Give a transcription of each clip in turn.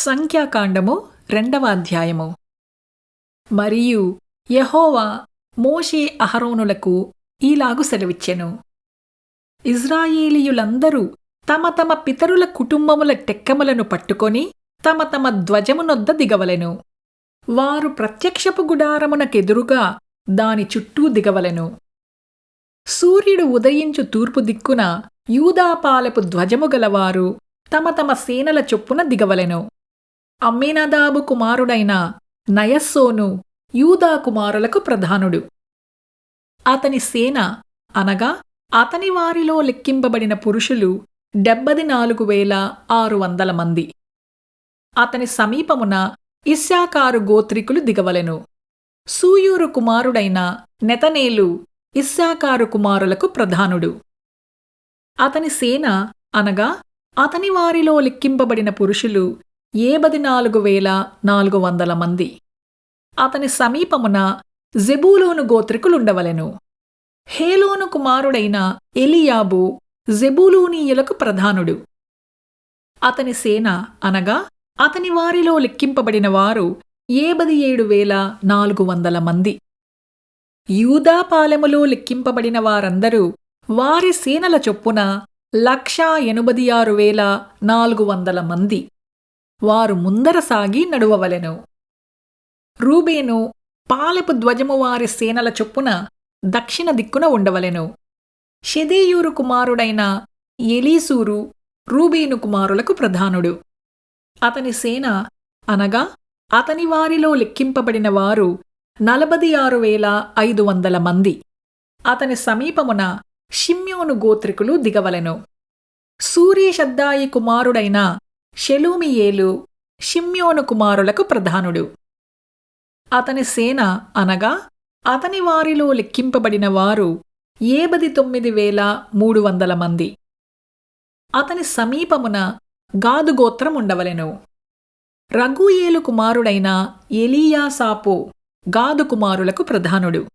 సంఖ్యాకాండము రెండవ అధ్యాయము. మరియు యెహోవా మోషే అహరోనులకు ఈలాగు సెలవిచ్చెను. ఇజ్రాయేలీయులందరూ తమ తమ పితరుల కుటుంబముల టెక్కములను పట్టుకొని తమ తమ ధ్వజమునొద్ద దిగవలెను. వారు ప్రత్యక్షపు గుడారమునకెదురుగా దాని చుట్టూ దిగవలెను. సూర్యుడు ఉదయించు తూర్పు దిక్కున యూదాపాలపు ధ్వజము గలవారు తమ తమ సేనల చొప్పున దిగవలెను. అమ్మినదాబు కుమారుడైన నయస్సోను యూదా కుమారులకు ప్రధానుడు. అతని సేన అనగా అతని వారిలో లెక్కింపబడిన పురుషులు డెబ్బది నాలుగు వేల ఆరు వందల మంది. అతని సమీపమున ఇస్సాకారు గోత్రికులు దిగవలెను. సూయూరు కుమారుడైన నెతనేలు ఇస్సాకారు కుమారులకు ప్రధానుడు. అతని సేన అనగా అతని వారిలో లెక్కింపబడిన పురుషులు ఏబది నాలుగు వేల నాలుగు వందల మంది. అతని సమీపమున జెబూలోను గోత్రికులుండవలెను. హేలోను కుమారుడైన ఎలియాబు జెబూలూనీయులకు ప్రధానుడు. అతని సేన అనగా అతని వారిలో లెక్కింపబడిన వారు ఏబది ఏడు వేల నాలుగు వందల మంది. యూదాపాలెములో లెక్కింపబడిన వారందరూ వారి సేనల చొప్పున లక్షా ఎనుబది ఆరు వేల నాలుగు వందల మంది. వారు ముందర సాగి నడువవలెను. రూబేను పాలెపు ధ్వజము వారి సేనల చొప్పున దక్షిణ దిక్కున ఉండవలెను. షెదేయూరు కుమారుడైన ఎలీసూరు రూబేను కుమారులకు ప్రధానుడు. అతని సేన అనగా అతని వారిలో లెక్కింపబడిన వారు నలభది ఆరు వేల ఐదు వందల మంది. అతని సమీపమున షిమ్యోను గోత్రికులు దిగవలెను. సూర్యశద్దాయి కుమారుడైన షెలూమియేలు షిమ్యోను కుమారులకు ప్రధానుడు. అతని సేన అనగా అతని వారిలో లెక్కింపబడిన వారు ఏబది తొమ్మిది వేల మూడు వందల మంది. అతని సమీపమున గాదుగోత్రం ఉండవలెను. రఘుయేలు కుమారుడైన ఎలీయాసాపో గాదు కుమారులకు ప్రధానుడు.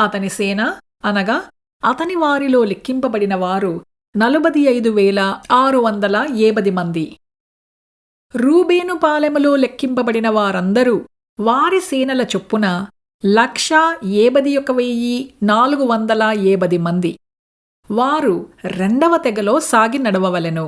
అతని సేన అనగా అతని వారిలో లెక్కింపబడిన వారు నలుబది ఐదు వేల ఆరు వందల ఏబది మంది. రూబేను పాలెములో లెక్కింపబడిన వారందరూ వారి సేనల చొప్పున లక్షా ఏబది ఒక వెయ్యి నాలుగు వందల ఏబది మంది. వారు రెండవ తెగలో సాగి నడవవలెను.